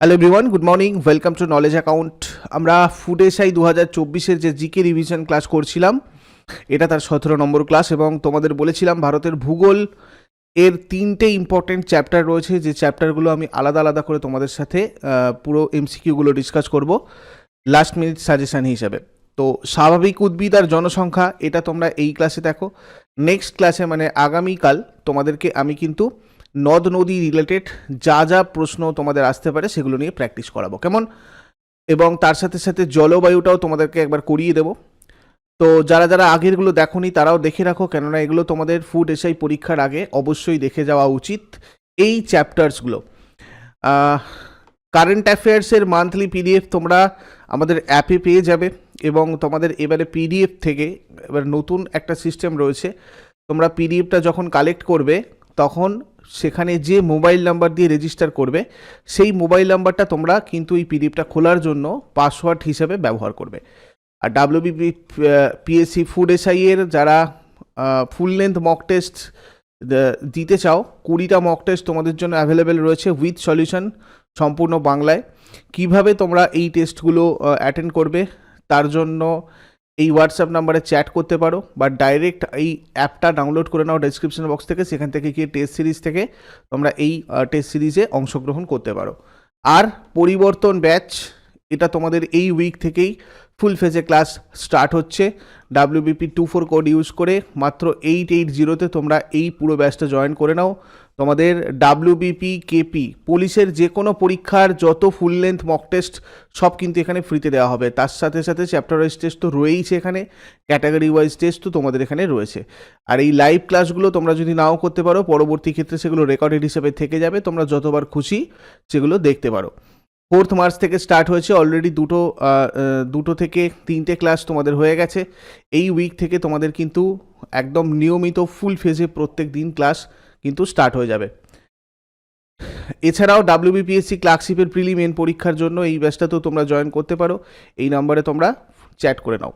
Hello everyone good morning welcome to knowledge account আমরা food দু হাজার চব্বিশের যে জিকে রিভিশন ক্লাস করছিলাম, এটা তার সতেরো নম্বর ক্লাস এবং তোমাদের বলেছিলাম ভারতের ভূগোল এর তিনটে ইম্পর্টেন্ট চ্যাপ্টার রয়েছে। যে চ্যাপ্টারগুলো আমি আলাদা আলাদা করে তোমাদের সাথে পুরো এমসিকিউগুলো ডিসকাস করব লাস্ট মিনিট সাজেশন হিসাবে। তো স্বাভাবিক উদ্ভিদ আর জনসংখ্যা, এটা তোমরা এই ক্লাসে দেখো। নেক্সট ক্লাসে মানে আগামীকাল তোমাদেরকে আমি কিন্তু নদ নদী রিলেটেড যা যা প্রশ্ন তোমাদের আসতে পারে সেগুলো নিয়ে প্র্যাকটিস করাবো, কেমন? এবং তার সাথে সাথে জলবায়ুটাও তোমাদেরকে একবার করিয়ে দেবো। তো যারা যারা আগেরগুলো দেখোনি তারাও দেখে রাখো, কেননা এগুলো তোমাদের ফুড এসআই পরীক্ষার আগে অবশ্যই দেখে যাওয়া উচিত এই চ্যাপ্টার্সগুলো কারেন্ট অ্যাফেয়ার্সের মান্থলি পিডিএফ তোমরা আমাদের অ্যাপে পেয়ে যাবে এবং তোমাদের এবারে পিডিএফ থেকে এবার নতুন একটা সিস্টেম রয়েছে। তোমরা পিডিএফটা যখন কালেক্ট করবে তখন সেখানে যে মোবাইল নাম্বার দিয়ে রেজিস্টার করবে, সেই মোবাইল নাম্বারটা তোমরা কিন্তু এই পিডিএফটা খোলার জন্য পাসওয়ার্ড হিসেবে ব্যবহার করবে। আর ডাব্লিউবিপি পিএসসি ফুড এসআই এর যারা ফুল লেন্থ মক টেস্ট দিতে চাও, কুড়িটা মক টেস্ট তোমাদের জন্য অ্যাভেলেবেল রয়েছে উইথ সলিউশন সম্পূর্ণ বাংলায়। কীভাবে তোমরা এই টেস্টগুলো অ্যাটেন্ড করবে, তার জন্য এই হোয়াটসঅ্যাপ নাম্বারে চ্যাট করতে পারো বা ডাইরেক্ট এই অ্যাপটা ডাউনলোড করে নাও ডেসক্রিপশন বক্স থেকে, সেখান থেকে গিয়ে টেস্ট সিরিজ থেকে তোমরা এই টেস্ট সিরিজে অংশগ্রহণ করতে পারো। আর পরিবর্তন ব্যাচ এটা তোমাদের এই উইক থেকেই ফুল ফেজে ক্লাস স্টার্ট হচ্ছে। WBP two four code use করে মাত্র এইট এইট জিরোতে তোমরা এই পুরো ব্যাচটা জয়েন করে নাও। তোমাদের ডাব্লিউবিপি কেপি পুলিশের যে কোনো পরীক্ষার যত ফুল লেন্থ মক টেস্ট সব কিন্তু এখানে ফ্রিতে দেওয়া হবে। তার সাথে সাথে চ্যাপ্টার ওয়াইজ টেস্ট তো রয়েইছে এখানে ক্যাটাগরি ওয়াইজ টেস্ট তো তোমাদের এখানে রয়েছে। আর এই লাইভ ক্লাসগুলো তোমরা যদি নাও করতে পারো, পরবর্তী ক্ষেত্রে সেগুলো রেকর্ডেড হিসেবে থেকে যাবে। তোমরা যতবার খুশি সেগুলো দেখতে পারো। ফোর্থ মার্চ থেকে স্টার্ট হয়েছে অলরেডি দুটো দুটো থেকে তিনটে ক্লাস তোমাদের হয়ে গেছে। এই উইক থেকে তোমাদের কিন্তু একদম নিয়মিত ফুল ফেজে প্রত্যেক দিন ক্লাস কিন্তু স্টার্ট হয়ে যাবে। এছাড়াও ডাব্লিউবিপিএসসি ক্লার্কশিপের প্রিলিমেন পরীক্ষার জন্য এই ব্যাচটাতেও তোমরা জয়েন করতে পারো। এই নাম্বারে তোমরা চ্যাট করে নাও।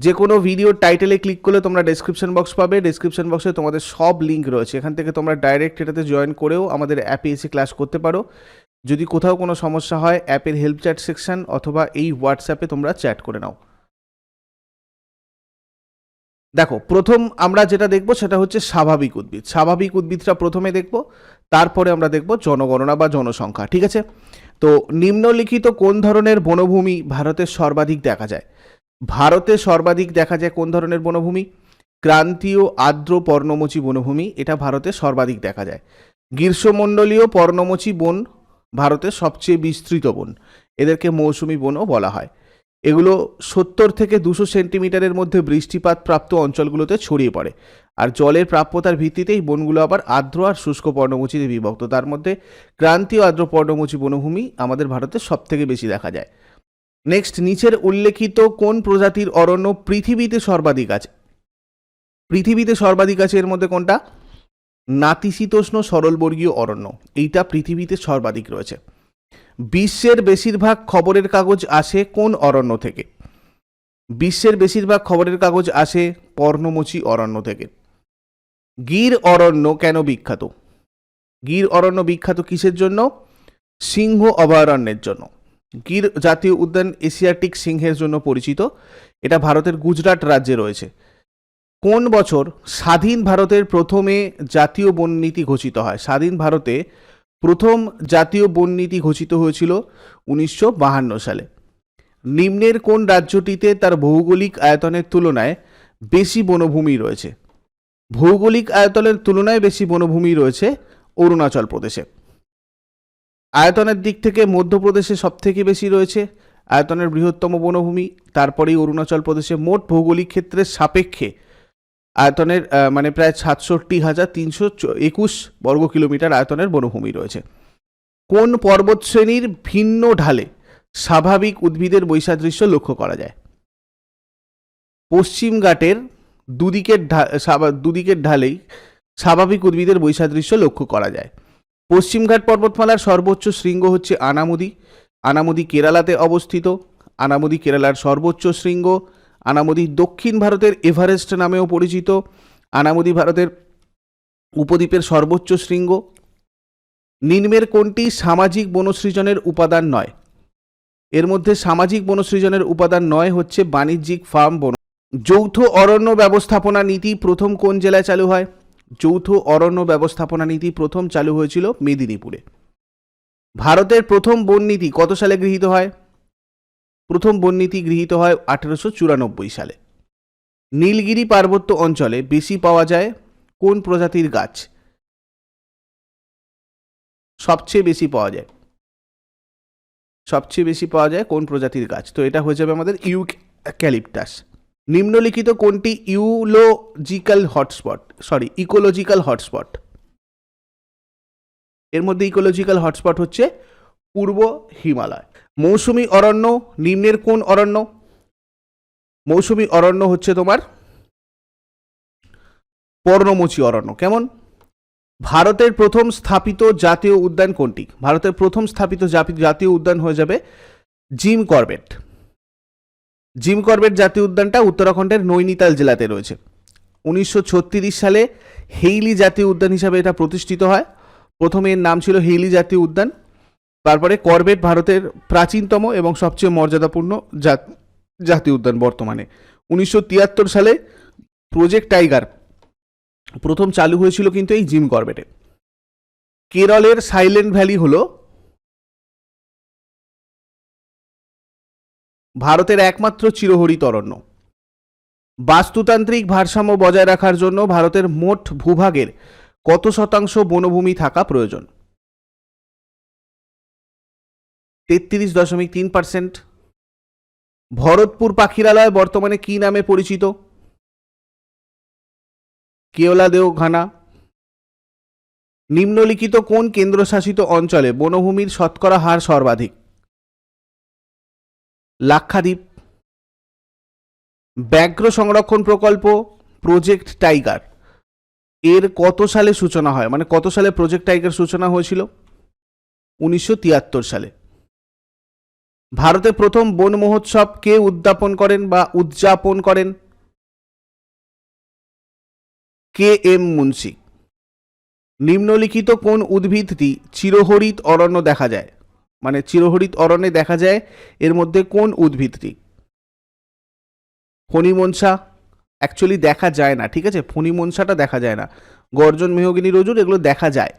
যে কোনো ভিডিওর টাইটেলে ক্লিক করলে তোমরা ডেসক্রিপশন বক্স পাবে। ডেসক্রিপশন বক্সে তোমাদের সব লিঙ্ক রয়েছে। এখান থেকে তোমরা ডাইরেক্ট এটাতে জয়েন করেও আমাদের অ্যাপে এসে ক্লাস করতে পারো। যদি কোথাও কোনো সমস্যা হয় অ্যাপের হেল্প চ্যাট সেকশন অথবা এই হোয়াটসঅ্যাপে তোমরা চ্যাট করে নাও। দেখো, প্রথম আমরা যেটা দেখব সেটা হচ্ছে স্বাভাবিক উদ্ভিদ। স্বাভাবিক উদ্ভিদটা প্রথমে দেখব, তারপরে আমরা দেখব জনগণনা বা জনসংখ্যা, ঠিক আছে? তো নিম্নলিখিত কোন ধরনের বনভূমি ভারতের সর্বাধিক দেখা যায়? ভারতে সর্বাধিক দেখা যায় কোন ধরনের বনভূমি? ক্রান্তীয় আর্দ্র পর্ণমোচী বনভূমি, এটা ভারতে সর্বাধিক দেখা যায়। গ্রীষ্মমণ্ডলীয় পর্ণমোচী বন ভারতের সবচেয়ে বিস্তৃত বন, এদেরকে মৌসুমি বনও বলা হয়। এগুলো সত্তর থেকে দুশো সেন্টিমিটারের মধ্যে বৃষ্টিপাত প্রাপ্ত অঞ্চলগুলোতে ছড়িয়ে পড়ে। আর জলের প্রাপ্যতার ভিত্তিতেই বনগুলো আবার আর্দ্র আর শুষ্ক পর্ণমোচীতে বিভক্ত। তার মধ্যে ক্রান্তীয় আর্দ্র পর্ণমোচী বনভূমি আমাদের ভারতে সব থেকে বেশি দেখা যায়। নেক্সট, নিচের উল্লেখিত কোন প্রজাতির অরণ্য পৃথিবীতে সর্বাধিক আছে? পৃথিবীতে সর্বাধিক আছে এর মধ্যে কোনটা? নাতিশীতোষ্ণ সরলবর্গীয় অরণ্য। এইটা পৃথিবীতে সর্বাধিক রয়েছে। বিশ্বের বেশিরভাগ খবরের কাগজ আসে কোন অরণ্য থেকে? বিশ্বের বেশিরভাগ খবরের কাগজ আসে পর্ণমোচী অরণ্য থেকে। গির অরণ্য কেন বিখ্যাত? গির অরণ্য বিখ্যাত কিসের জন্য? সিংহ অভয়ারণ্যের জন্য। গির জাতীয় উদ্যান এশিয়াটিক সিংহের জন্য পরিচিত। এটা ভারতের গুজরাট রাজ্যে রয়েছে। কোন বছর স্বাধীন ভারতের প্রথমে জাতীয় বননীতি ঘোষিত হয়? স্বাধীন ভারতে প্রথম জাতীয় বননীতি ঘোষিত হয়েছিল উনিশশো সালে। নিম্নের কোন রাজ্যটিতে তার ভৌগোলিক আয়তনের তুলনায় বেশি বনভূমি রয়েছে? ভৌগোলিক আয়তনের তুলনায় বেশি বনভূমি রয়েছে অরুণাচল প্রদেশে। আয়তনের দিক থেকে মধ্যপ্রদেশে সবথেকে বেশি রয়েছে, আয়তনের বৃহত্তম বনভূমি, তারপরেই অরুণাচল প্রদেশে মোট ভৌগোলিক ক্ষেত্রের সাপেক্ষে আয়তনের মানে প্রায় সাতষট্টি হাজার তিনশো একুশ বর্গ কিলোমিটার আয়তনের বনভূমি রয়েছে। কোন পর্বত শ্রেণির ভিন্ন ঢালে স্বাভাবিক উদ্ভিদের বৈসাদৃশ্য লক্ষ্য করা যায়? পশ্চিম ঘাটের দুদিকের দুদিকের ঢালেই স্বাভাবিক উদ্ভিদের বৈসাদৃশ্য লক্ষ্য করা যায়। পশ্চিমঘাট পর্বতমালার সর্বোচ্চ শৃঙ্গ হচ্ছে আনামুদি। আনামুদি কেরালাতে অবস্থিত। আনামুদি কেরালার সর্বোচ্চ শৃঙ্গ আনামুদি দক্ষিণ ভারতের এভারেস্ট নামেও পরিচিত। আনামুদি ভারতের উপদ্বীপের সর্বোচ্চ শৃঙ্গ। নিম্নের কোনটি সামাজিক বনসৃজনের উপাদান নয়? এর মধ্যে সামাজিক বনসৃজনের উপাদান নয় হচ্ছে বাণিজ্যিক ফার্ম বন। যৌথ অরণ্য ব্যবস্থাপনা নীতি প্রথম কোন জেলায় চালু হয়? যৌথ অরণ্য ব্যবস্থাপনা নীতি প্রথম চালু হয়েছিল মেদিনীপুরে। ভারতের প্রথম বন নীতি কত সালে গৃহীত হয়? প্রথম বন নীতি গৃহীত হয় আঠেরোশো চুরানব্বই সালে। নীলগিরি পার্বত্য অঞ্চলে বেশি পাওয়া যায় কোন প্রজাতির গাছ? সবচেয়ে বেশি পাওয়া যায়। সবচেয়ে বেশি পাওয়া যায় কোন প্রজাতির গাছ? তো এটা হয়ে যাবে আমাদের ইউক্যালিপটাস। নিম্নলিখিত কোনটি eulogical hotspot? Sorry, ecological hotspot. এর মধ্যে ইকোলজিক্যাল হটস্পট হচ্ছে পূর্ব হিমালয়। মৌসুমী অরণ্য, নিম্নের কোন অরণ্য। মৌসুমী অরণ্য হচ্ছে তোমার পর্ণমোচী অরণ্য। কেমন? ভারতের প্রথম স্থাপিত জাতীয় উদ্যান কোনটি? ভারতের প্রথম স্থাপিত জাতীয় উদ্যান হয়ে যাবে জিম করবেট। জিম করবেট জাতীয় উদ্যানটা উত্তরাখণ্ডের নৈনিতাল জেলাতে রয়েছে। উনিশশো ছত্রিশ সালে হেইলি জাতীয় উদ্যান হিসাবে এটা প্রতিষ্ঠিত হয়। প্রথমে এর নাম ছিল হেইলি জাতীয় উদ্যান। তারপরে করবেট ভারতের প্রাচীনতম এবং সবচেয়ে মর্যাদাপূর্ণ জাত- জাতীয় উদ্যান বর্তমানে। উনিশশো তিয়াত্তর সালে প্রজেক্ট টাইগার প্রথম চালু হয়েছিল কিন্তু এই জিম করবেটে। কেরলের সাইলেন্ট ভ্যালি হলো ভারতের একমাত্র চিরহরিত অরণ্য বাস্তুতান্ত্রিক ভারসাম্য বজায় রাখার জন্য ভারতের মোট ভূভাগের কত শতাংশ বনভূমি থাকা প্রয়োজন? তেত্রিশ দশমিক তিন পার্সেন্ট ভরতপুর পাখিরালয় বর্তমানে কি নামে পরিচিত? কেওলাদেও ঘানা। নিম্নলিখিত কোন কেন্দ্রশাসিত অঞ্চলে বনভূমির শতকরা হার সর্বাধিক? লাক্ষাদ্বীপ। ব্যাঘ্র সংরক্ষণ প্রকল্প প্রজেক্ট টাইগার এর কত সালে সূচনা হয়? মানে কত সালে প্রজেক্ট টাইগার সূচনা হয়েছিল? উনিশশো তিয়াত্তর সালে। ভারতে প্রথম বন মহোৎসব কে উদ্যাপন করেন বা উদযাপন করেন? K M Munshi. নিম্নলিখিত কোন উদ্ভিদটি চিরহরিত অরণ্য দেখা যায়? মানে চিরহরিত অরণ্যে দেখা যায়, এর মধ্যে কোন উদ্ভিদটি? ফণিমনসা। অ্যাকচুয়ালি দেখা যায় না, ঠিক আছে? ফণিমনসাটা দেখা যায় না। গর্জন মেহগিনি রজুর এগুলো দেখা যায়।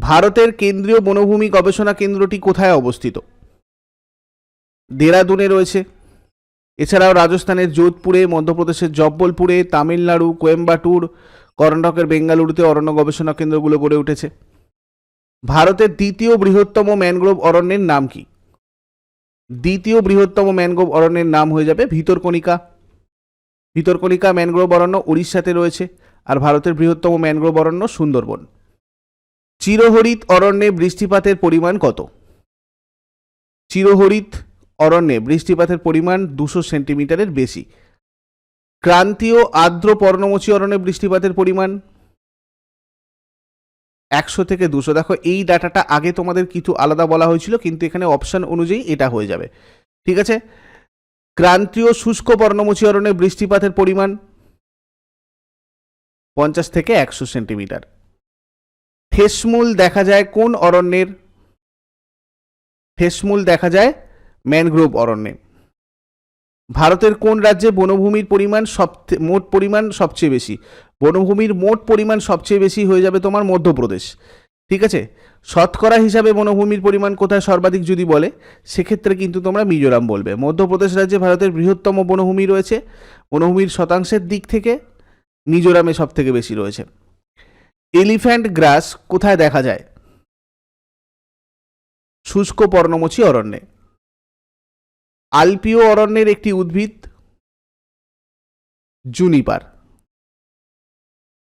ভারতের কেন্দ্রীয় বনভূমি গবেষণা কেন্দ্রটি কোথায় অবস্থিত? দেরাদুনে রয়েছে। এছাড়াও রাজস্থানের যোধপুরে, মধ্যপ্রদেশের জব্বলপুরে, তামিলনাড়ু, কোয়েম্বাটুর, কর্ণাটকের বেঙ্গালুরুতে অরণ্য গবেষণা কেন্দ্রগুলো গড়ে উঠেছে। ভারতের দ্বিতীয় বৃহত্তম ম্যানগ্রোভ অরণ্যের নাম কি? দ্বিতীয় বৃহত্তম ম্যানগ্রোভ অরণ্যের নাম হয়ে যাবে ভিতরকণিকা। ভিতরকণিকা ম্যানগ্রোভ অরণ্য উড়িষ্যাতে রয়েছে আর ভারতের বৃহত্তম ম্যানগ্রোভ অরণ্য সুন্দরবন। চিরহরিত অরণ্যে বৃষ্টিপাতের পরিমাণ কত? চিরহরিত অরণ্যে বৃষ্টিপাতের পরিমাণ দুশো সেন্টিমিটারের বেশি। ক্রান্তীয় আর্দ্র পর্ণমোচী অরণ্যে বৃষ্টিপাতের পরিমাণ একশো থেকে দুশো। দেখো, এই ডাটাটা আগে তোমাদের কিছু আলাদা বলা হয়েছিল, কিন্তু এখানে অপশান অনুযায়ী এটা হয়ে যাবে। ঠিক আছে? ক্রান্তীয় শুষ্ক পর্ণমোচী অরণ্যে বৃষ্টিপাতের পরিমাণ পঞ্চাশ থেকে একশো সেন্টিমিটার। ঠেসমূল দেখা যায় কোন অরণ্যের? ফেসমূল দেখা যায় ম্যানগ্রোভ অরণ্যে। ভারতের কোন রাজ্যে বনভূমির পরিমাণ সব মোট পরিমাণ সবচেয়ে বেশি? বনভূমির মোট পরিমাণ সবচেয়ে বেশি হয়ে যাবে তোমার মধ্যপ্রদেশ। ঠিক আছে? শতকরা হিসাবে বনভূমির পরিমাণ কোথায় সর্বাধিক যদি বলে, সেক্ষেত্রে কিন্তু তোমরা মিজোরাম বলবে। মধ্যপ্রদেশ রাজ্যে ভারতের বৃহত্তম বনভূমি রয়েছে। বনভূমির শতাংশের দিক থেকে মিজোরামে সব থেকে বেশি রয়েছে। এলিফ্যান্ট গ্রাস কোথায় দেখা যায়? শুষ্ক পর্ণমোচী অরণ্যে। আলপিও অরণ্যের একটি উদ্ভিদ জুনিপার।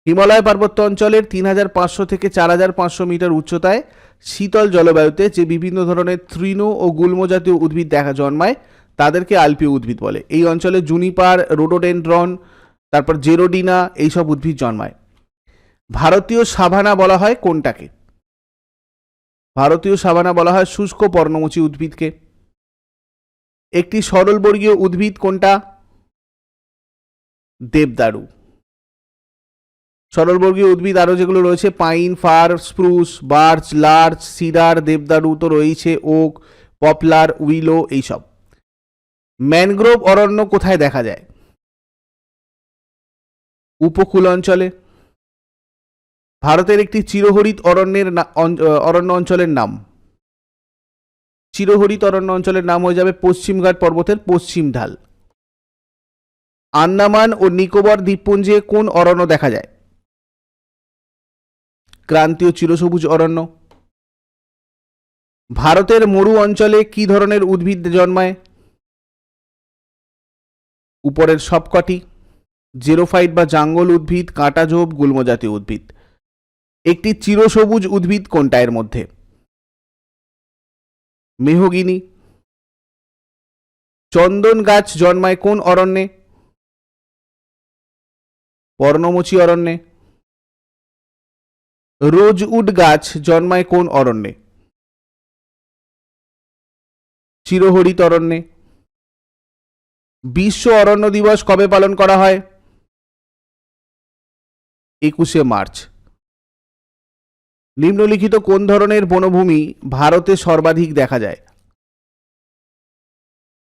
হিমালয় পার্বত্য অঞ্চলের তিন হাজার পাঁচশো থেকে চার হাজার পাঁচশো মিটার উচ্চতায় শীতল জলবায়ুতে যে বিভিন্ন ধরনের তৃণ ও গুল্ম জাতীয় উদ্ভিদ দেখা জন্মায়, তাদেরকে আলপিও উদ্ভিদ বলে। এই অঞ্চলে জুনিপার রোডোডেন্ড্রন তারপর জেরোডিনা এইসব উদ্ভিদ জন্মায়। ভারতীয় সাভানা বলা হয় কোনটাকে? ভারতীয় সাভানা বলা হয় শুষ্ক পর্ণমোচী উদ্ভিদকে। একটি সরলবর্গীয় উদ্ভিদ কোনটা? দেবদারু। সরলবর্গীয় উদ্ভিদ আরও যেগুলো রয়েছে, pine, fir, spruce, birch, larch, cedar, দেবদারু তো রয়েছে ওক, পপলার, উইলো এইসব। ম্যানগ্রোভ অরণ্য কোথায় দেখা যায়? উপকূল অঞ্চলে। ভারতের একটি চিরহরিত অরণ্যের অরণ্য অঞ্চলের নাম। চিরহরিত অরণ্য অঞ্চলের নাম হয়ে যাবে পশ্চিমঘাট পর্বতের পশ্চিম ঢাল। আন্দামান ও নিকোবর দ্বীপপুঞ্জে কোন অরণ্য দেখা যায়? ক্রান্তীয় চিরসবুজ অরণ্য। ভারতের মরু অঞ্চলে কি ধরনের উদ্ভিদ জন্মায়? উপরের সবকটি, জেরোফাইট বা জাঙ্গল উদ্ভিদ কাঁটাঝোপ গুল্মজাতীয় উদ্ভিদ। একটি চিরসবুজ উদ্ভিদ কোনটা এর মধ্যে? মেহগিনি। চন্দন গাছ জন্মায় কোন অরণ্যে? পর্ণমোচী অরণ্যে। রোজউড গাছ জন্মায় কোন অরণ্যে? চিরহরিত অরণ্যে। বিশ্ব অরণ্য দিবস কবে পালন করা হয়? একুশে মার্চ। নিম্নলিখিত কোন ধরনের বনভূমি ভারতে সর্বাধিক দেখা যায়?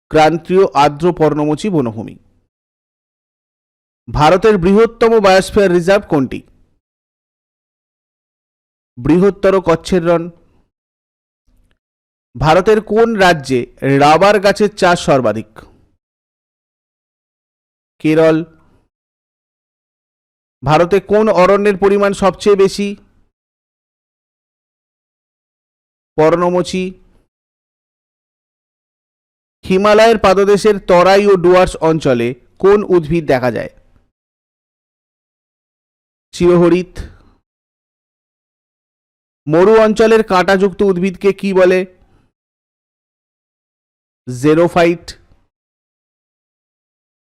ক্রান্তীয় আর্দ্র পর্ণমোচী বনভূমি। ভারতের বৃহত্তম বায়োস্ফিয়ার রিজার্ভ কোনটি? বৃহত্তর কচ্ছের রন ভারতের কোন রাজ্যে রাবার গাছের চাষ সর্বাধিক? কেরল। ভারতে কোন অরণ্যের পরিমাণ সবচেয়ে বেশি? পর্ণমোচী, হিমালয়ের পাদদেশের তরাই ও ডুয়ার্স অঞ্চলে কোন উদ্ভিদ দেখা যায়? চিরহরিত, মরু অঞ্চলের কাঁটাযুক্ত উদ্ভিদকে কি বলে? জেরোফাইট,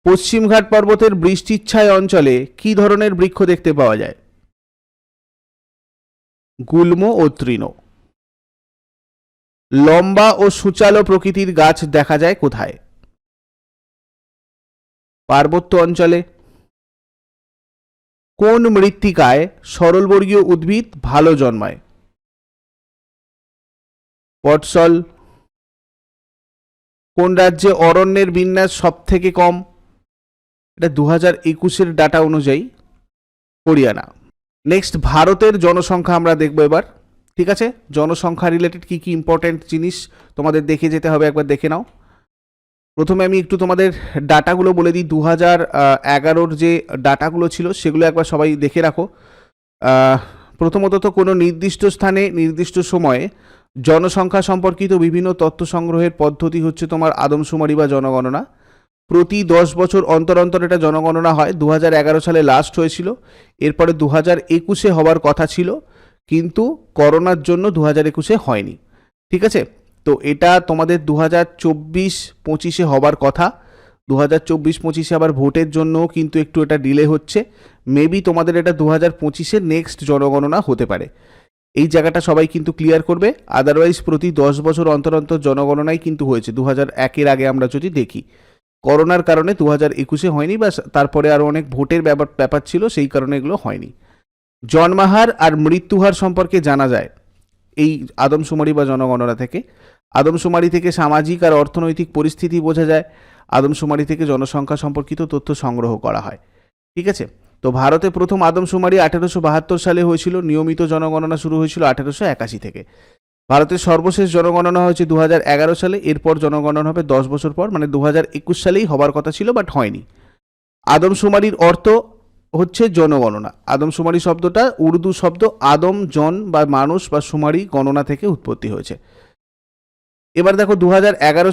পশ্চিমঘাট পর্বতের বৃষ্টিচ্ছায় অঞ্চলে কি ধরনের বৃক্ষ দেখতে পাওয়া যায়? গুল্ম ও তৃণ। লম্বা ও সূচালো প্রকৃতির গাছ দেখা যায় কোথায়? পার্বত্য অঞ্চলে। কোন মৃত্তিকায় সরলবর্গীয় উদ্ভিদ ভালো জন্মায়? পটসল। কোন রাজ্যে অরণ্যের বিন্যাস সব থেকে কম? এটা দু হাজার একুশের ডাটা অনুযায়ী। হরিয়ানা। নেক্সট ভারতের জনসংখ্যা আমরা দেখব এবার। ঠিক আছে? জনসংখ্যা রিলেটেড কি কি ইম্পর্ট্যান্ট জিনিস তোমাদের দেখে যেতে হবে, একবার দেখে নাও। প্রথমে আমি একটু তোমাদের ডাটাগুলো বলে দিই। দু হাজার এগারোর যে ডাটাগুলো ছিল, সেগুলো একবার সবাই দেখে রাখো। প্রথমত তো কোনো নির্দিষ্ট স্থানে, নির্দিষ্ট সময়ে জনসংখ্যা সম্পর্কিত বিভিন্ন তথ্য সংগ্রহের পদ্ধতি হচ্ছে তোমার আদমশুমারি বা জনগণনা। প্রতি দশ বছর অন্তর অন্তর এটা জনগণনা হয়। দু সালে লাস্ট হয়েছিল। এরপরে দু হাজার একুশে হওয়ার কথা ছিল। কিন্তু করোনার জন্য দু হাজার একুশে হয়নি। ঠিক আছে? তো এটা তোমাদের দু হাজার চব্বিশ পঁচিশে হবার কথা। দু হাজার চব্বিশ পঁচিশে আবার ভোটের জন্যও কিন্তু একটু এটা ডিলে হচ্ছে। মেবি তোমাদের এটা দু হাজার পঁচিশে নেক্সট জনগণনা হতে পারে। এই জায়গাটা সবাই কিন্তু ক্লিয়ার করবে। আদারওয়াইজ প্রতি দশ বছর অন্তর অন্তর জনগণনাই কিন্তু হয়েছে। দু হাজার একের আগে আমরা যদি দেখি। করোনার কারণে দু হাজার একুশে হয়নি বা তারপরে আরও অনেক ভোটের ব্যাপার ব্যাপার ছিল, সেই কারণে এগুলো হয়নি। জন্মাহার আর মৃত্যুহার সম্পর্কে জানা যায়। এই আদমশুমারি বা জনগণনা থেকে। আদমশুমারি থেকে সামাজিক আর অর্থনৈতিক পরিস্থিতি বোঝা যায়। আদমশুমারি থেকে জনসংখ্যা সম্পর্কিত তথ্য সংগ্রহ করা হয়। ঠিক আছে? তো ভারতে প্রথম আদমশুমারি আঠেরোশো বাহাত্তর সালে হয়েছিল। নিয়মিত জনগণনা শুরু হয়েছিল আঠেরোশো একাশি থেকে। ভারতের সর্বশেষ জনগণনা হয়েছে দু এগারো সালে। এরপর জনগণনা হবে দশ বছর পর। মানে দু একুশ সালেই হবার কথা ছিল, বাট হয়নি। আদমশুমারির অর্থ হচ্ছে জনগণনা। আদমশুমারি শব্দটা উর্দু শব্দ আদম, জন বা মানুষ বা শুমারি গণনা থেকে উৎপত্তি হয়েছে। এবার দেখো দু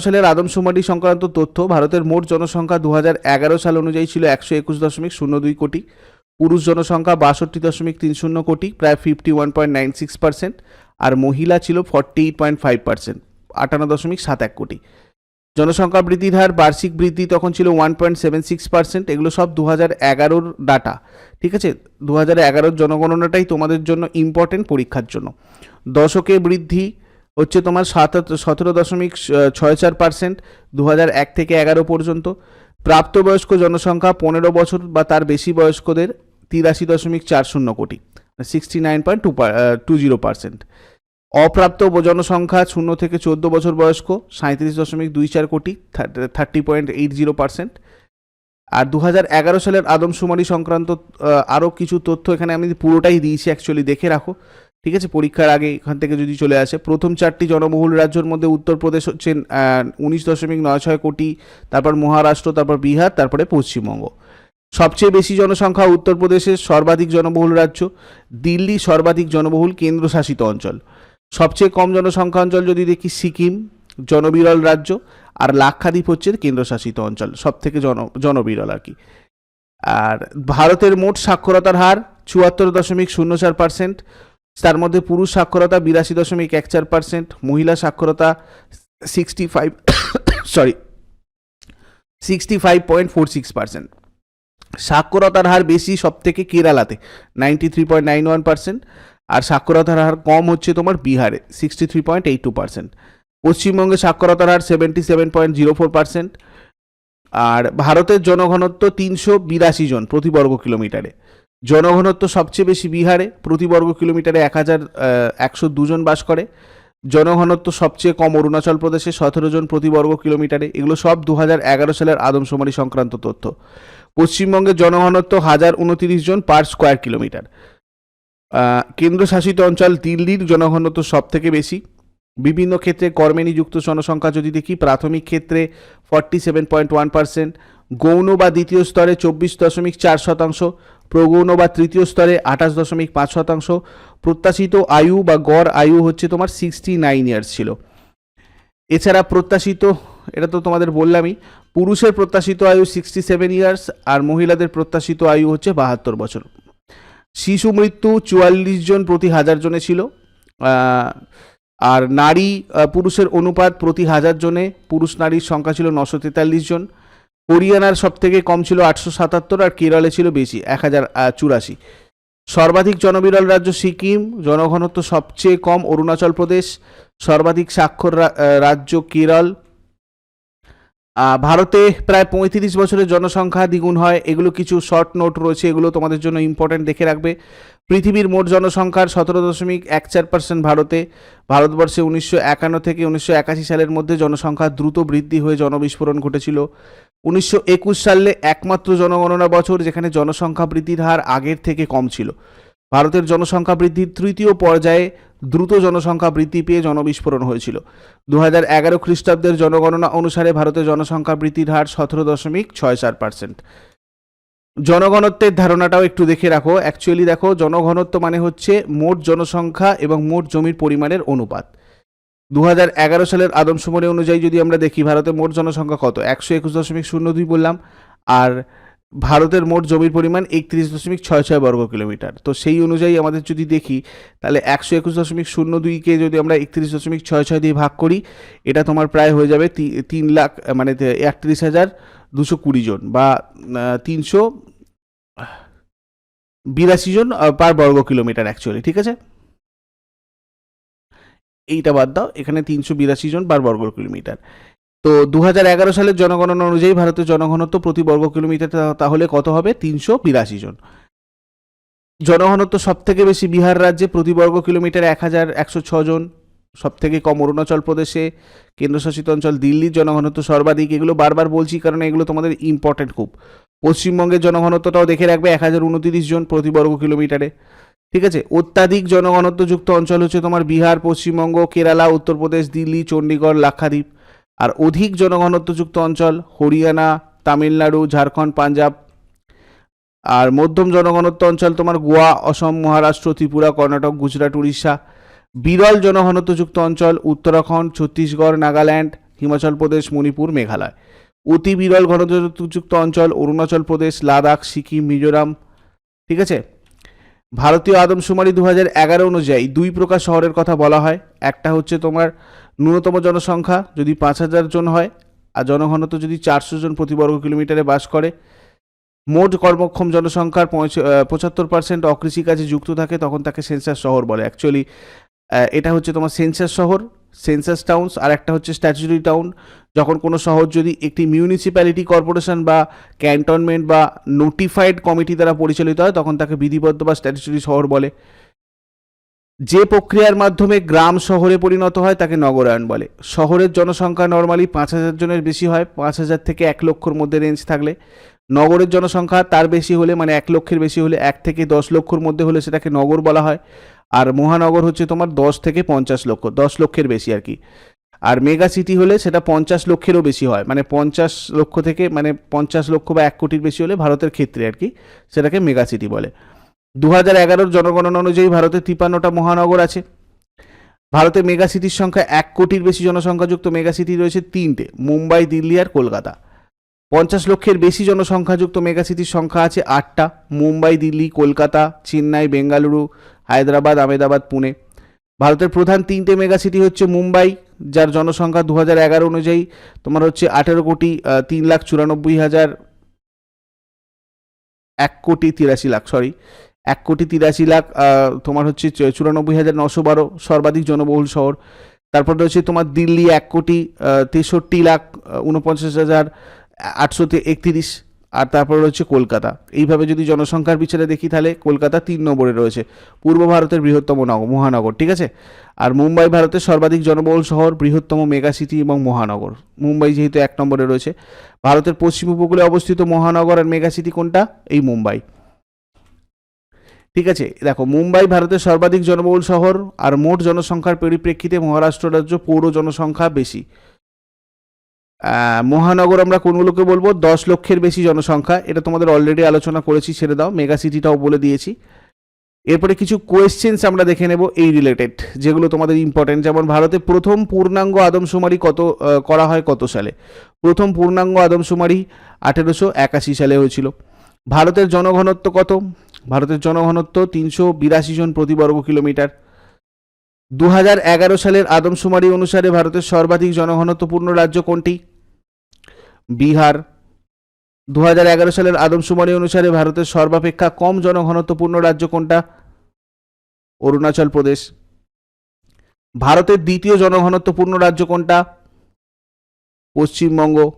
সালের আদমশুমারি সংক্রান্ত তথ্য, ভারতের মোট জনসংখ্যা দু সাল অনুযায়ী ছিল একশো একুশ দশমিক শূন্য দুই কোটি, পুরুষ জনসংখ্যা বাষট্টি দশমিক তিন শূন্য কোটি, প্রায় fifty one point nine six percent, আর মহিলা ছিল forty eight point five percent, আটান্ন দশমিক সাত এক কোটি। জনসংখ্যা বৃদ্ধির হার, বার্ষিক বৃদ্ধি তখন ছিল one point seven six percent এগুলো সব দু হাজার এগারোর ডাটা ঠিক আছে? দু হাজার এগারোর জনগণনাটাই তোমাদের জন্য ইম্পর্টেন্ট পরীক্ষার জন্য। দশকে বৃদ্ধি হচ্ছে তোমার সাত, সতেরো দশমিক ছয় চার পার্সেন্ট দু হাজার এক থেকে এগারো পর্যন্ত। প্রাপ্তবয়স্ক জনসংখ্যা পনেরো বছর বা তার বেশি বয়স্কদের তিরাশি দশমিক চার শূন্য কোটি sixty nine point two two zero percent অপ্রাপ্ত জনসংখ্যা শূন্য থেকে চোদ্দ বছর বয়স্ক সাঁত্রিশ দশমিক দুই চার কোটি thirty point eight zero percent. আর দু হাজার এগারো সালের আদমশুমারি সংক্রান্ত আরও কিছু তথ্য এখানে আমি পুরোটাই দিয়েছি অ্যাকচুয়ালি দেখে রাখো। ঠিক আছে? পরীক্ষার আগে এখান থেকে যদি চলে আসে, প্রথম চারটি জনবহুল রাজ্যের মধ্যে উত্তরপ্রদেশ হচ্ছে উনিশ দশমিক নয় ছয় কোটি, তারপর মহারাষ্ট্র, তারপর বিহার, তারপরে পশ্চিমবঙ্গ। সবচেয়ে বেশি জনসংখ্যা উত্তরপ্রদেশের সর্বাধিক জনবহুল রাজ্য, দিল্লি সর্বাধিক জনবহুল কেন্দ্রশাসিত অঞ্চল। সবচেয়ে কম জনসংখ্যা অঞ্চল যদি দেখি সিকিম, জনবিরল রাজ্য আর লাক্ষাদ্বীপ হচ্ছে কেন্দ্রশাসিত অঞ্চল সব থেকে জন, জনবিরল আর কি। আর ভারতের মোট সাক্ষরতার হার চুয়াত্তর দশমিক শূন্য চার পার্সেন্ট তার মধ্যে পুরুষ সাক্ষরতা বিরাশি দশমিক এক চার পার্সেন্ট মহিলা সাক্ষরতা sixty five sorry sixty five point four six percent সাক্ষরতার হার বেশি সব থেকে কেরালাতে ninety three point nine one percent আর সাক্ষরতার হার কম হচ্ছে তোমার বিহারে sixty three point eight two percent পশ্চিমবঙ্গে সাক্ষরতার হার seventy seven point zero four percent আর ভারতের জনঘনত্ব তিনশো বিরাশি জন প্রতি বর্গ কিলোমিটারে। জনঘনত্ব সবচেয়ে বেশি বিহারে প্রতি বর্গ কিলোমিটারে এক হাজার একশো দুজন বাস করে। জনঘনত্ব সবচেয়ে কম অরুণাচল প্রদেশে, সতেরো জন প্রতি বর্গ কিলোমিটারে। এগুলো সব দু হাজার এগারো সালের আদমশুমারি সংক্রান্ত তথ্য। পশ্চিমবঙ্গের জনঘনত্ব হাজার উনতিরিশ জন পার স্কোয়ার কিলোমিটার। কেন্দ্রশাসিত অঞ্চল দিল্লির জনঘনত্ব সব থেকে বেশি। বিভিন্ন ক্ষেত্রে কর্মে নিযুক্ত জনসংখ্যা যদি দেখি, প্রাথমিক ক্ষেত্রে forty seven point one percent গৌণ বা দ্বিতীয় স্তরে চব্বিশ দশমিক চার শতাংশ, প্রগৌণ বা তৃতীয় স্তরে আঠাশ দশমিক পাঁচ শতাংশ। প্রত্যাশিত আয়ু বা গড় আয়ু হচ্ছে তোমার সিক্সটি নাইন ইয়ার্স ছিল। এছাড়া প্রত্যাশিত, এটা তো তোমাদের বললামই, পুরুষের প্রত্যাশিত আয়ু সিক্সটি সেভেন ইয়ার্স আর মহিলাদের প্রত্যাশিত আয়ু হচ্ছে বাহাত্তর বছর। শিশু মৃত্যু চুয়াল্লিশ জন প্রতি হাজার জনে ছিল। আর নারী পুরুষের অনুপাত প্রতি হাজার জনে, পুরুষ নারীর সংখ্যা ছিল নশো তেতাল্লিশ জন। হরিয়ানার সব থেকে কম ছিল আটশো সাতাত্তর আর কেরলে ছিল বেশি, এক হাজার চুরাশি। সর্বাধিক জনবিরল রাজ্য সিকিম, জনঘনত্ব সবচেয়ে কম অরুণাচল প্রদেশ। সর্বাধিক স্বাক্ষর রাজ্য কেরল ভারতে প্রায় পঁয়ত্রিশ বছরের জনসংখ্যা দ্বিগুণ হয়। এগুলো কিছু শর্ট নোট রয়েছে, এগুলো তোমাদের জন্য ইম্পর্টেন্ট দেখে রাখবে। পৃথিবীর মোট জনসংখ্যার সতেরো দশমিক এক চার পার্সেন্ট ভারতে। ভারতবর্ষে উনিশশো একান্ন থেকে উনিশশো একাশি সালের মধ্যে জনসংখ্যা দ্রুত বৃদ্ধি হয়ে জনবিস্ফোরণ ঘটেছিল। উনিশশো একুশ সালে একমাত্র জনগণনা বছর যেখানে জনসংখ্যা বৃদ্ধির হার আগের থেকে কম ছিল। ভারতের জনসংখ্যা বৃদ্ধির তৃতীয় পর্যায়ে দ্রুত জনসংখ্যা বৃদ্ধি পেয়ে জনবিস্ফোরণ হয়েছিল। দু হাজার এগারো খ্রিস্টাব্দের জনগণনা অনুসারে ভারতের জনসংখ্যা বৃদ্ধির হার সতেরো দশমিক ছয় চার পার্সেন্ট। জনঘনত্বের ধারণাটাও একটু দেখে রাখো। অ্যাকচুয়ালি দেখো, জনঘনত্ব মানে হচ্ছে মোট জনসংখ্যা এবং মোট জমির পরিমাণের অনুপাত। দু হাজার এগারো সালের আদমশুমারি অনুযায়ী যদি আমরা দেখি, ভারতে মোট জনসংখ্যা কত? একশো একুশ দশমিক শূন্য দুই বললাম। আর ভারতের মোট জমির পরিমাণ একত্রিশ দশমিক ছয় ছয় বর্গ কিলোমিটার। তো সেই অনুযায়ী আমাদের যদি দেখি, তাহলে একশো একুশ দশমিক শূন্য দুইকে যদি আমরা একত্রিশ দশমিক ছয় ছয় দিয়ে ভাগ করি, এটা তোমার প্রায় হয়ে যাবে তিন লাখ মানে একত্রিশ হাজার দুশো কুড়ি জন বা তিনশো বিরাশি জন পার বর্গ কিলোমিটার অ্যাকচুয়ালি ঠিক আছে? এইটা বাদ দাও, এখানে তিনশো বিরাশি জন পার বর্গ কিলোমিটার। তো দু সালের জনগণনা অনুযায়ী ভারতের জনঘনত্ব প্রতি বর্গ কিলোমিটার তাহলে কত হবে? তিনশো বিরাশি জন। জনঘনত্ব সব থেকে বেশি বিহার রাজ্যে প্রতি বর্গ কিলোমিটার এক হাজার একশো জন। সব থেকে কম অরুণাচল প্রদেশে, কেন্দ্রশাসিত অঞ্চল দিল্লির জনঘনত্ব সর্বাধিক, এগুলো বারবার বলছি কারণ এগুলো তোমাদের ইম্পর্টেন্ট খুব। পশ্চিমবঙ্গের জনঘনত্বটাও দেখে রাখবে এক হাজার উনতিরিশ জন প্রতি বর্গ কিলোমিটারে। ঠিক আছে? অত্যাধিক জনঘনত্বযুক্ত অঞ্চল হচ্ছে তোমার বিহার, পশ্চিমবঙ্গ, কেরালা, উত্তরপ্রদেশ, দিল্লি চণ্ডীগড় লাক্ষাদ্বীপ। আর অধিক জনঘনত্বযুক্ত অঞ্চল হরিয়ানা, তামিলনাড়ু, ঝাড়খণ্ড, পাঞ্জাব। আর মধ্যম জনঘনত্ব অঞ্চল তোমার গোয়া, অসম, মহারাষ্ট্র, ত্রিপুরা, কর্ণাটক, গুজরাট, উড়িষ্যা। বিরল জনঘনত্বযুক্ত অঞ্চল উত্তরাখণ্ড, ছত্তিশগড়, নাগাল্যান্ড, হিমাচল প্রদেশ, মণিপুর, মেঘালয়। অতি বিরল ঘনত্বযুক্ত অঞ্চল অরুণাচল প্রদেশ, লাদাখ, সিকিম, মিজোরাম। ঠিক আছে? ভারতীয় আদমশুমারি দু হাজার এগারো অনুযায়ী দুই প্রকার শহরের কথা বলা হয়। একটা হচ্ছে তোমার ন্যূনতম জনসংখ্যা যদি পাঁচ হাজার জন হয়, আর জনঘনত্ব যদি চারশো জন প্রতি বর্গ কিলোমিটারে বাস করে, মোট কর্মক্ষম জনসংখ্যার পঁচাত্তর পার্সেন্ট অকৃষিকাজে যুক্ত থাকে, তখন তাকে সেন্সাস শহর বলে। অ্যাকচুয়ালি এটা হচ্ছে তোমার সেন্সার শহর সেন্সাস টাউনস আর একটা হচ্ছে স্ট্যাচুরি টাউন যখন কোনো শহর যদি একটি মিউনিসিপ্যালিটি কর্পোরেশন বা ক্যান্টনমেন্ট বা নোটিফাইড কমিটি দ্বারা পরিচালিত হয়, তখন তাকে বিধিবদ্ধ বা স্ট্যাচুরি শহর বলে। যে প্রক্রিয়ার মাধ্যমে গ্রাম শহরে পরিণত হয় তাকে নগরায়ন বলে। শহরের জনসংখ্যা নর্মালি পাঁচ হাজার জনের বেশি হয়, পাঁচ হাজার থেকে এক লক্ষর মধ্যে রেঞ্জ থাকলে। নগরের জনসংখ্যা তার বেশি হলে মানে এক লক্ষের বেশি হলে, এক থেকে দশ লক্ষর মধ্যে হলে সেটাকে নগর বলা হয়। আর মহানগর হচ্ছে তোমার দশ থেকে পঞ্চাশ লক্ষ, দশ লক্ষের বেশি আর কি। আর মেগা সিটি হলে সেটা পঞ্চাশ লক্ষেরও বেশি হয় মানে পঞ্চাশ লক্ষ থেকে মানে পঞ্চাশ লক্ষ বা এক কোটির বেশি হলে ভারতের ক্ষেত্রে আর কি, সেটাকে মেগা সিটি বলে। দু হাজার এগারোর জনগণনা অনুযায়ী ভারতে তিপ্পান্নটা মহানগর আছে। ভারতে মেগা সিটির সংখ্যা এক কোটির বেশি জনসংখ্যাযুক্ত মেগা সিটি রয়েছে তিনটে, মুম্বাই, দিল্লি আর কলকাতা। পঞ্চাশ লক্ষের বেশি জনসংখ্যাযুক্ত মেগা সিটির সংখ্যা আছে আটটা, মুম্বাই, দিল্লি, কলকাতা, চেন্নাই, বেঙ্গালুরু, হায়দ্রাবাদ আমেদাবাদ পুনে। ভারতের প্রধান তিনটে মেগা সিটি হচ্ছে মুম্বাই, যার জনসংখ্যা দু হাজার এগারো অনুযায়ী তোমার হচ্ছে আঠেরো কোটি তিন লাখ চুরানব্বই হাজার এক কোটি তিরাশি লাখ সরি এক কোটি তিরাশি লাখ তোমার হচ্ছে চুরানব্বই হাজার নশো বারো সর্বাধিক জনবহুল শহর। তারপর রয়েছে তোমার দিল্লি এক কোটি তেষট্টি লাখ উনপঞ্চাশ হাজার আটশো একতিরিশ। আর তারপর রয়েছে কলকাতা। এইভাবে যদি জনসংখ্যার বিচারে দেখি তাহলে কলকাতা তিন নম্বরে রয়েছে। পূর্ব ভারতের বৃহত্তম নগর মহানগর, ঠিক আছে? আর মুম্বাই ভারতের সর্বাধিক জনবহুল শহর, বৃহত্তম মেগা সিটি এবং মহানগর। মুম্বাই যেহেতু এক নম্বরে রয়েছে। ভারতের পশ্চিম উপকূলে অবস্থিত মহানগর আর মেগা সিটি কোনটা? এই মুম্বাই। ঠিক আছে? দেখো, মুম্বাই ভারতের সর্বাধিক জনবহুল শহর আর মোট জনসংখ্যার পরিপ্রেক্ষিতে মহারাষ্ট্র রাজ্য পৌর জনসংখ্যা বেশি। মহানগর আমরা কোনগুলোকে বলব? দশ লক্ষের বেশি জনসংখ্যা। এটা তোমাদের অলরেডি আলোচনা করেছি, ছেড়ে দাও। মেগা সিটিটাও বলে দিয়েছি। এরপরে কিছু কোয়েশ্চেন্স আমরা দেখে নেব এই রিলেটেড যেগুলো তোমাদের ইম্পর্টেন্ট যেমন ভারতে প্রথম পূর্ণাঙ্গ আদমশুমারি কত করা হয় কত সালে? প্রথম পূর্ণাঙ্গ আদমশুমারি আঠেরোশো একাশি সালে হয়েছিল। ভারতের জনঘনত্ব কত? ভারতের জনঘনত্ব তিনশো বিরাশি জন প্রতি বর্গ কিলোমিটার। দু এগারো সালের আদমশুমারি অনুসারে ভারতের সর্বাধিক জনঘনত্বপূর্ণ রাজ্য কোনটি? বিহার। দু এগারো সালের আদমশুমারি অনুসারে ভারতের সর্বাপেক্ষা কম জনঘনত্বপূর্ণ রাজ্য কোনটা? অরুণাচল প্রদেশ। ভারতের দ্বিতীয় জনঘনত্বপূর্ণ রাজ্য কোনটা? পশ্চিমবঙ্গ।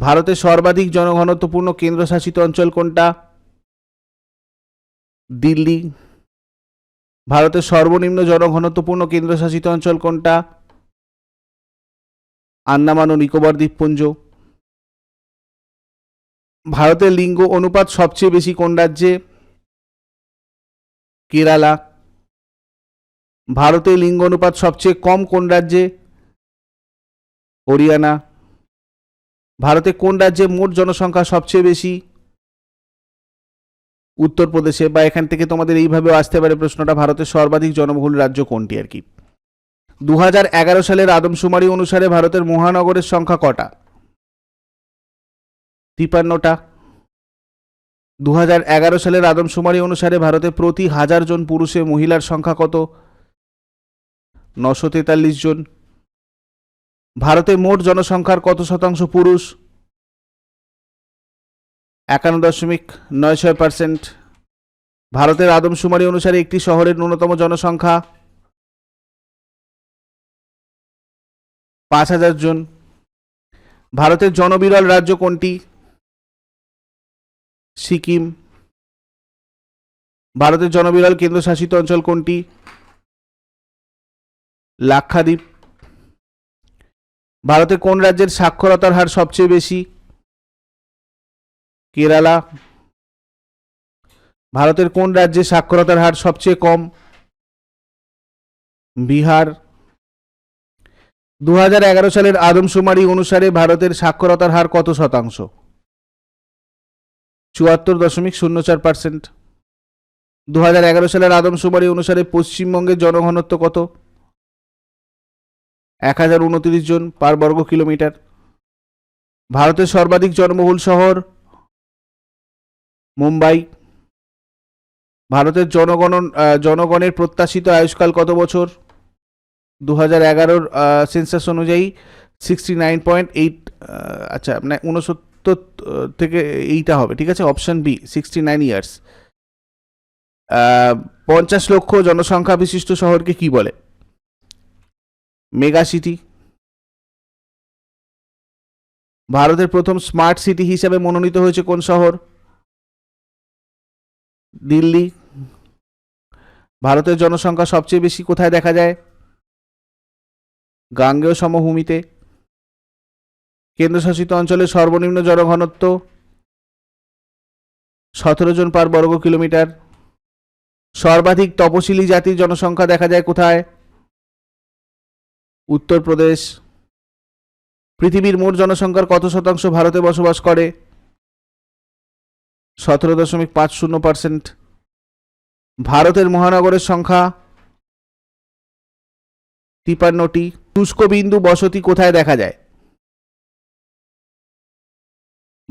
ভারতের সর্বাধিক জনঘনত্বপূর্ণ কেন্দ্রশাসিত অঞ্চল কোনটা? দিল্লি। ভারতের সর্বনিম্ন জনঘনত্বপূর্ণ কেন্দ্রশাসিত অঞ্চল কোনটা? আন্দামান ও নিকোবর দ্বীপপুঞ্জ। ভারতের লিঙ্গ অনুপাত সবচেয়ে বেশি কোন রাজ্যে? কেরালা। ভারতের লিঙ্গ অনুপাত সবচেয়ে কম কোন রাজ্যে? হরিয়ানা। ভারতে কোন রাজ্যে মোট জনসংখ্যা সবচেয়ে বেশি? উত্তরপ্রদেশে বা এখান থেকে তোমাদের এইভাবেও আসতে পারে প্রশ্নটা, ভারতের সর্বাধিক জনবহুল রাজ্য কোনটি আর কি? দু হাজার এগারো সালের আদমশুমারি অনুসারে ভারতের মহানগরের সংখ্যা কটা? তিপান্নটা। দু হাজার এগারো সালের আদমশুমারি অনুসারে ভারতে প্রতি হাজার জন পুরুষে মহিলার সংখ্যা কত? নশো তেতাল্লিশ জন। ভারতে মোট জনসংখ্যার কত শতাংশ পুরুষ? একান্ন দশমিক নয় ছয় পার্সেন্ট। ভারতের আদমশুমারি অনুসারে একটি শহরের ন্যূনতম জনসংখ্যা পাঁচ হাজার জন। ভারতের জনবিরল রাজ্য কোনটি? সিকিম। ভারতের জনবিরল কেন্দ্রশাসিত অঞ্চল কোনটি? লাক্ষাদ্বীপ। ভারতে কোন রাজ্যের সাক্ষরতার হার সবচেয়ে বেশি? কেরালা। ভারতের কোন রাজ্যে সাক্ষরতার হার সবচেয়ে কম? বিহার। দু সালের আদমশুমারি অনুসারে ভারতের সাক্ষরতার হার কত শতাংশ? চুয়াত্তর দশমিক শূন্য চার পার্সেন্ট দু হাজার এগারো সালের আদমশুমারি অনুসারে পশ্চিমবঙ্গের জনঘনত্ব কত? এক হাজার উনত্রিশ জন পার বর্গ কিলোমিটার। ভারতের সর্বাধিক জনবহুল শহর মুম্বাই। ভারতের জনগণন জনগণের প্রত্যাশিত আয়ুষ্কাল কত বছর? দু হাজার এগারোর সেন্সাস অনুযায়ী সিক্সটি নাইন পয়েন্ট এইট আচ্ছা মানে উনসত্তর থেকে এইটা হবে, ঠিক আছে? Option B sixty nine years পঞ্চাশ লক্ষ জনসংখ্যা বিশিষ্ট শহরকে কি বলে? Mega city. ভারতের প্রথম স্মার্ট সিটি হিসাবে মনোনীত হয়েছে কোন শহর? দিল্লি। ভারতের জনসংখ্যা সবচেয়ে বেশি কোথায় দেখা যায়? গাঙ্গেয় সমভূমিতে। কেন্দ্রশাসিত অঞ্চলের সর্বনিম্ন জনঘনত্ব সতেরো জন পার বর্গ কিলোমিটার। সর্বাধিক তপশিলি জাতির জনসংখ্যা দেখা যায় কোথায়? উত্তরপ্রদেশ। পৃথিবীর মোট জনসংখ্যার কত শতাংশ ভারতে বসবাস করে? সতেরো দশমিক পাঁচ শূন্য পার্সেন্ট। ভারতের মহানগরের সংখ্যা তিপান্নটি শুষ্ক বিন্দু বসতি কোথায় দেখা যায়?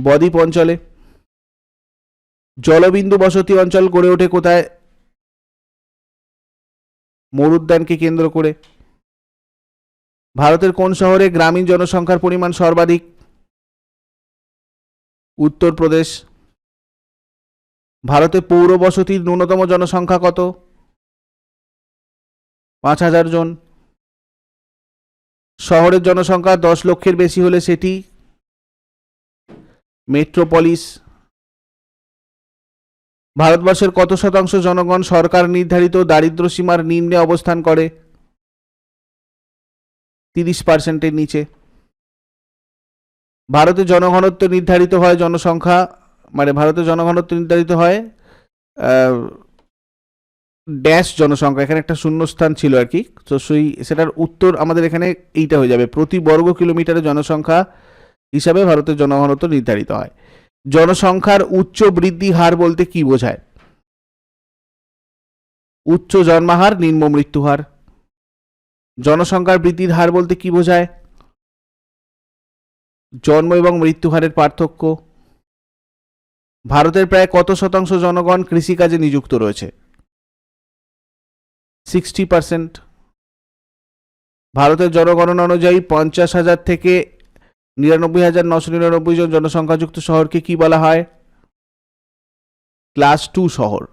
বদ্বীপ অঞ্চলে। জলবিন্দু বসতি অঞ্চল গড়ে ওঠে কোথায়? মরুদ্যানকে কেন্দ্র করে। ভারতের কোন শহরে গ্রামীণ জনসংখ্যার পরিমাণ সর্বাধিক? উত্তরপ্রদেশ। ভারতে পৌর বসতির ন্যূনতম জনসংখ্যা কত? পাঁচ হাজার জন। শহরের জনসংখ্যা দশ লক্ষের বেশি হলে সেটি? মেট্রোপলিস। ভারতবর্ষের কত শতাংশ জনগণ সরকার নির্ধারিত দারিদ্র সীমার নিম্নে অবস্থান করে? তিরিশ পার্সেন্টের নিচে। ভারতে জনঘনত্ব নির্ধারিত হয় জনসংখ্যা মানে ভারতের জনঘনত্ব নির্ধারিত হয় ড্যাশ জনসংখ্যা, এখানে একটা শূন্যস্থান ছিল আর কি। তো সেই, সেটার উত্তর আমাদের এখানে এইটা হয়ে যাবে। প্রতি বর্গ কিলোমিটারে জনসংখ্যা হিসাবে ভারতের জনঘনত্ব নির্ধারিত হয়। জনসংখ্যার উচ্চ বৃদ্ধি হার বলতে কি বোঝায়? উচ্চ জন্মাহার, নিম্ন মৃত্যু হার জনসংখ্যার বৃদ্ধির হার বলতে কি বোঝায়? জন্ম এবং মৃত্যু হারের পার্থক্য। ভারতের প্রায় কত শতাংশ জনগণ কৃষিকাজে নিযুক্ত রয়েছে? Sixty percent. ভারতের জনগণনা অনুযায়ী পঞ্চাশ হাজার থেকে নিরানব্বই হাজার নশো নিরানব্বই জন জনসংখ্যাযুক্ত শহরকে কি বলা হয়? ক্লাস টু শহর।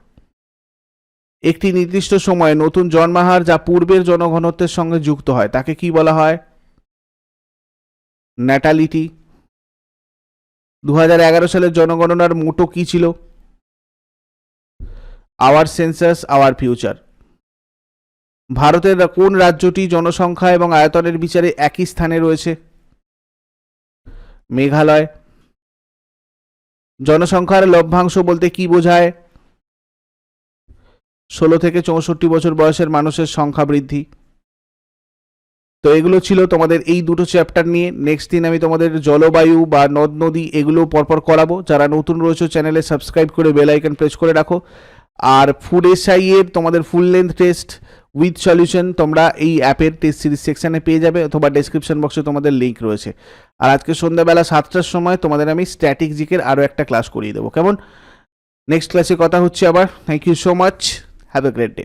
একটি নির্দিষ্ট সময়ে নতুন জন্মাহার যা পূর্বের জনঘনত্বের সঙ্গে যুক্ত হয়, তাকে কি বলা হয়? ন্যাটালিটি দু হাজার এগারো সালের জনগণনার মোটো কি ছিল? আওয়ার সেন্সাস আওয়ার ফিউচার ভারতের কোন রাজ্যটি জনসংখ্যা এবং আয়তনের বিচারে একই স্থানে রয়েছে? মেঘালয়। জনসংখ্যার লভ্যাংশ বলতে কি বোঝায়? ষোলো থেকে চৌষট্টি বছর বয়সের মানুষের সংখ্যা বৃদ্ধি। তো এগুলো ছিল তোমাদের এই দুটো চ্যাপ্টার নিয়ে। নেক্সট দিন আমি তোমাদের জলবায়ু বা নদ নদী এগুলো পরপর করাবো। যারা নতুন রয়েছে চ্যানেলে সাবস্ক্রাইব করে বেল আইকন প্রেস করে রাখো। আর ফুড এসআই এর তোমাদের full length test with solution তোমরা এই অ্যাপের টেস্ট সিরিজ সেকশনে পেয়ে যাবে অথবা ডেসক্রিপশন বক্সে তোমাদের লিঙ্ক রয়েছে। আর আজকে সন্ধ্যাবেলা সাতটার সময় তোমাদের আমি স্ট্যাটিক জিকের আরও একটা ক্লাস করিয়ে দেবো। কেমন? নেক্সট ক্লাসে কথা হচ্ছে আবার। Thank you so much have a great day